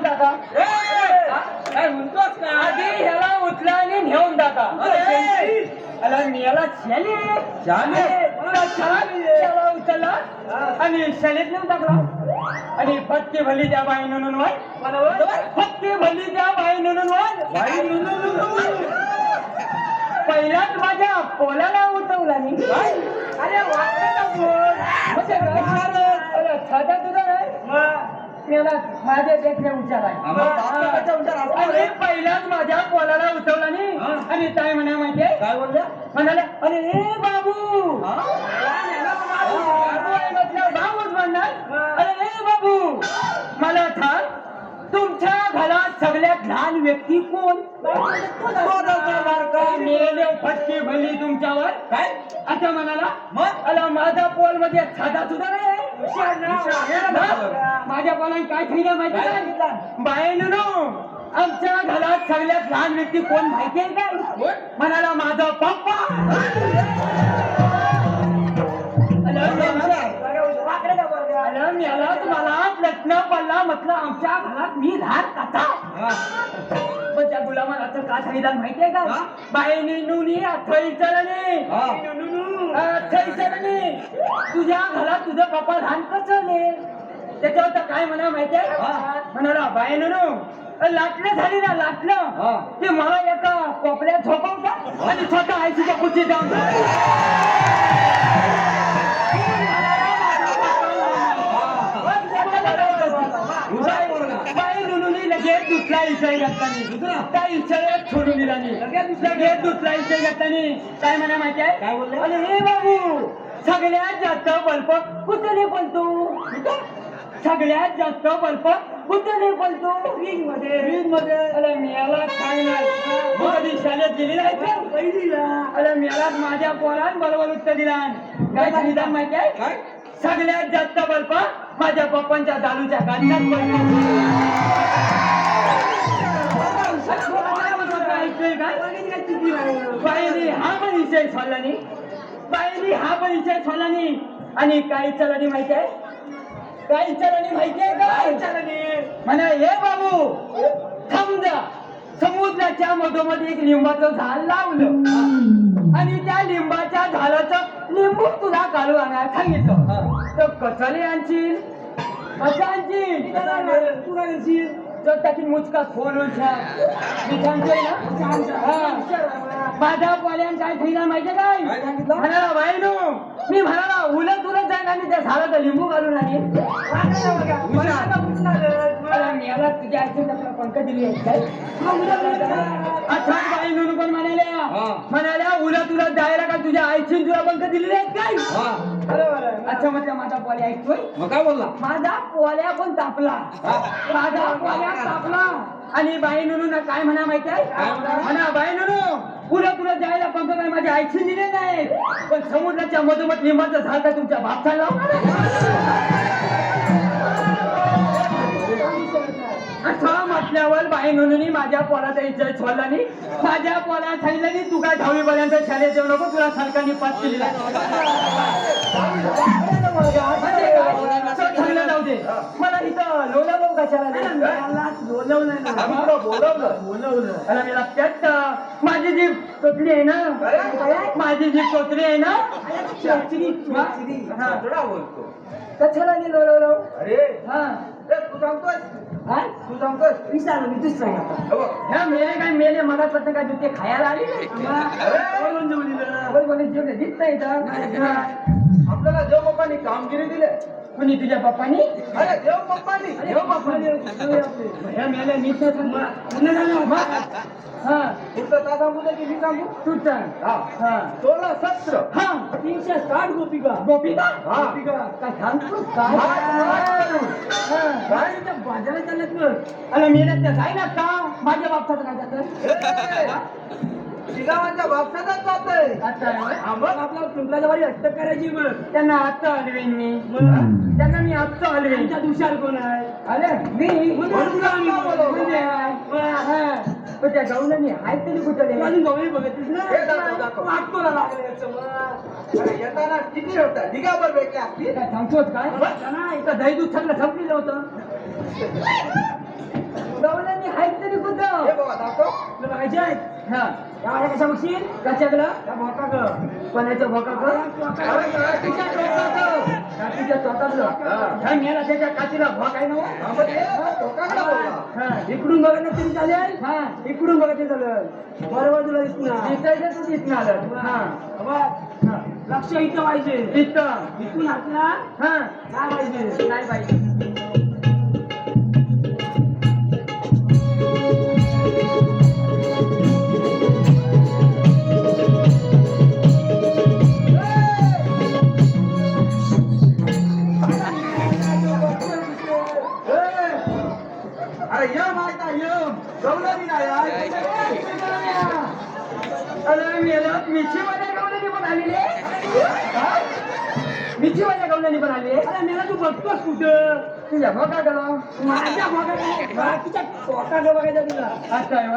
नेऊन टाका काय म्हणतोस का? आधी ह्याला उचला आणि नेऊन टाका अरे! अला याला शाली शाली? उचलला आणि शालीत नेऊन टाकला. आणि फटके भली त्या बाई ननून वाय फटके भली त्या बाई ननून वाय बाई नुनुनुनु. पहिल्याच माझ्या पोलाला उठवला मी. अरे वाटतं म्हणजे तुझा त्याला माझ्या देखण्या उच्चार आहे आम्हाला बापाचा उच्चार असतो आणि रे. पहिलाच माझ्या पोलाला उठवला नाही हा. आणि काय म्हणा माहितीये काय बोलल्या म्हणाले अरे हा? बाबू भाऊच म्हणणार अरे ए बाबू मला थांब तुमच्या घरात सगळ्यात लहान व्यक्ती कोण फटके भरली तुमच्यावर काय असं म्हणाला मग? अला माझा पोलमध्ये साधा सुद्धा नाही. हा? माझ्या पोलाने काय सांगितलं माहिती? बायनो आमच्या घरात सगळ्यात लहान व्यक्ती कोण माहितीये काय? म्हणाला माझा पप्पा. अला, अला, मी आला. तुम्हाला लग्न पडला म्हटलं आमच्या घरात मी लहान कथा आता काय सांगितलं माहितीये का हा? बाईनी नुनी अथई चलने हा. अथई चलने तुझ्या घरात तुझं पप्पा लहान कसले त्याच्यावर तर काय म्हणा माहितीये हा. म्हणाला बाई नुनू लाटलं झाली ना. लाटलं ते मला एका कोपऱ्यात झोपवता आणि स्वतः आईच्या कुची जाऊन लगेच दुसरा इशाई घातलानी दुसरा? त्या सोडून दिला लगेच दुसरा इशाई घातलानी काय म्हणा माहिती आहे? काय बोलले? अरे हे बाबू सगळ्यात जास्त बल्ब कुठे? बोलतो सगळ्यात जास्त बल्ब कुठे बोलतो रिंगमध्ये रिंगमध्ये अरे मियाला सांगणार तू कधी शाळेत गेली नाही का? अरे मियाला माझ्या पोरात बरोबर उत्तर दिला काय सांगितलं माहिती आहे? काय? सगळ्यात जास्त बल्ब माझ्या पप्पांच्या दालूच्या गाठात बाईनी हा पण विषय सोडला नाही. बाईनी हा पण विषय सोडला नाही. आणि काही चलानी माहिती आहे? काही चलानी माहिती आहे काय? म्हणा हे बाबू समजा समुद्राच्या मधोमध एक लिंबाचं झाड लावलं. आणि त्या लिंबाच्या झाडाचं लिंबू तुला काढू आणायला सांगितलं. तर कसाले आणशील? कसं आणशील? त्याची मुचका खोलून मी सांगतोय ना? हा. माझ्या पोल्यान काय सांगितलं माहितीये काय? म्हणाला बाई नो मी म्हणाला उलट उलट जाईन आणि त्या झाडाचा लिंबू घालून आणि मला तुझ्या आईची पंख दिली आहे. काय म्हणाल्या उलट उलट जायला का? तुझ्या आईची तुला पंख दिलेले आहेत काय? हा. अच्छा म्हटलं माझा पोल्या ऐकतोय मग काय बोलला? माझा पोल्या पण तापला. माझा पोल्या तापला. आणि बाई नुनू काय म्हणा माहिती आहे? काय म्हणा? बाई नुनू पुढे पुढे जायला पंख काय माझ्या आईची दिले नाही पण समुद्राच्या मधोमध लिंबाचं झाड का तुमच्या बापचा असं बाई नुनूनी माझ्या पोराचा इच्छा सोडला नाही माझ्या पोरा सांगितलं नाही तू काय दहावी पर्यंत शाळेत येऊ नको तुला सरकारने पास केलेला म्हणजे जाऊ दे मला इथं लोणावलं कशाला आम्ही तुला बोलवलं अरे मला पेट माझी जी टोचली आहे ना माझी जी टोचली आहे ना हा. थोडा बोलतो कशाला नाही लोणावलं अरे हा तू सांगतोय हा? तू सांगतोय विचार मी दुसरं सांगतो. बघ. ह्या मेले काय मेले मला प्रत्येक काय ते खायला आली अरे, कोणी जेवढे दिसत नाही इथं. आपल्याला बाप्पानी कामगिरी दिले कोणी तुझ्या पप्पानी अरे देव बाप्पानी देव बाप्पानी ह्या मेले नीट नाही हा. पुढचं का सांगू दे की मी सांगू तू सांग. हा. हा. सोळा सत्र. हा. तीनशे साठ गोपिका. गोपिका? हा. काय सांगतो काय. काय बाजारात चालत अरे मी त्या जाईना का? माझ्या बापसाचं काय जातं? शिगावांच्या बापसातच जातोय. आता हा, मग आपला पिंपळाच्या वाडी अटक करायची मग त्यांना आत्ता हलवेन मी. त्यांना मी आत्ता हलवेन. त्या दिवसाल कोण आहे? अरे मी? म्हणून तुला आम्ही बोलवलं. म्हणजे आहे. हा. पण त्या गवळणी आहेत तरी कुठे अजून गवळी बघतीस हे दाखव, दाखव. ना नाटकोला लागले याचं मग. अरे, येताना किती होता? ढिगाभर भेटले असतील काय सांगतोच काय? इथं दही दूध सगळं संपलेलं होतं. गवळणी आहेत तरी हे कुठं बाबा दाखव. तुला बघायचे आहेत हा. कशा बघशील? त्या कोणाचं हा. मेला त्याच्या काठीला भोक आहे ना हो? हा, मग हे. हा इकडून बघायला तरी चालेल? हा इकडून चालेल. बरोबर तुला दिसणार. दिसायचं तू दिसणार. हा. बघ, हा. लक्ष इथं पाहिजे. इथं. इथून हातला हा. नाही पाहिजे. नाही पाहिजे. मेला मिठी माझ्या गवल्यानी पण आलेली आहे. माझ्या गवल्यानी पण आली आहे. अरे मेला तू बघतोस कुठं? तुझ्या भोका गेलो माझ्या भोका बाकीच्या भोका बघायचा तुला. असं आहे